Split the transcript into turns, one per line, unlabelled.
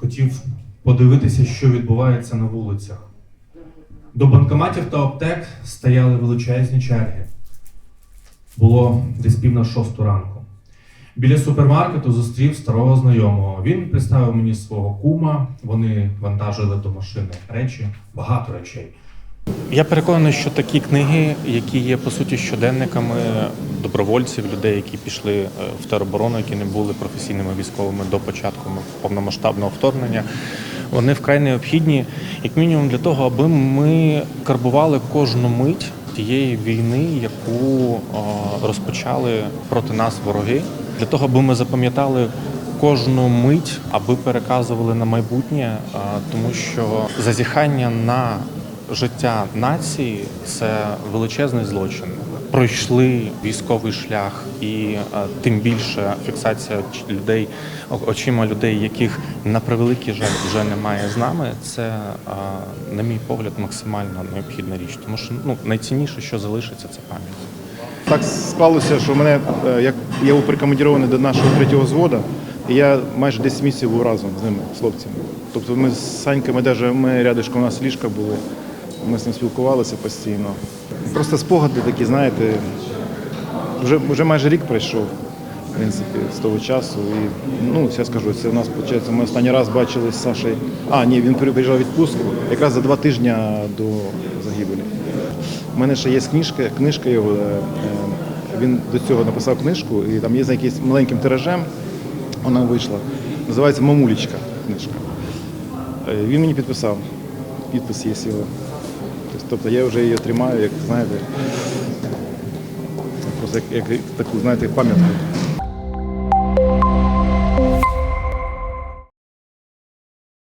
хотів подивитися, що відбувається на вулицях. До банкоматів та аптек стояли величезні черги. Було десь пів на шосту ранку. Біля супермаркету зустрів старого знайомого. Він представив мені свого кума. Вони вантажили до машини речі, багато речей.
Я переконаний, що такі книги, які є по суті щоденниками добровольців, людей, які пішли е, в тероборону, які не були професійними військовими до початку повномасштабного вторгнення, вони вкрай необхідні, як мінімум, для того, аби ми карбували кожну мить тієї війни, яку е, розпочали проти нас вороги, для того, аби ми запам'ятали. Кожну мить, аби переказували на майбутнє, е, тому що зазіхання на життя нації це величезний злочин. Пройшли військовий шлях, і е, тим більше фіксація людей очима людей, яких на превеликий жаль вже немає з нами. Це, е, на мій погляд, максимально необхідна річ, тому що ну найцінніше, що залишиться, це пам'ять.
Так склалося, що мене е, як я був прикомандірований до нашого третього взводу, і я майже 10 місяців був разом з ними, з хлопцями. Тобто ми з Саньками, навіть ми рядишком у нас ліжка були, ми з ним спілкувалися постійно. Просто спогади такі, знаєте, вже, вже майже рік пройшов, в принципі, з того часу. І ну, я скажу, це у нас виходить, ми останній раз бачились з Сашею. А, ні, він приїжджав в відпустку якраз за два тижні до загибелі. У мене ще є книжка, книжка його. е, е, Він до цього написав книжку, і там є за якимось маленьким тиражем. Вона вийшла. Називається Мамулічка книжка. Е, Він мені підписав. Підпис є його. Тобто- Тобто я вже її тримаю, як знаєте, просто як, як таку, знаєте, пам'ятку.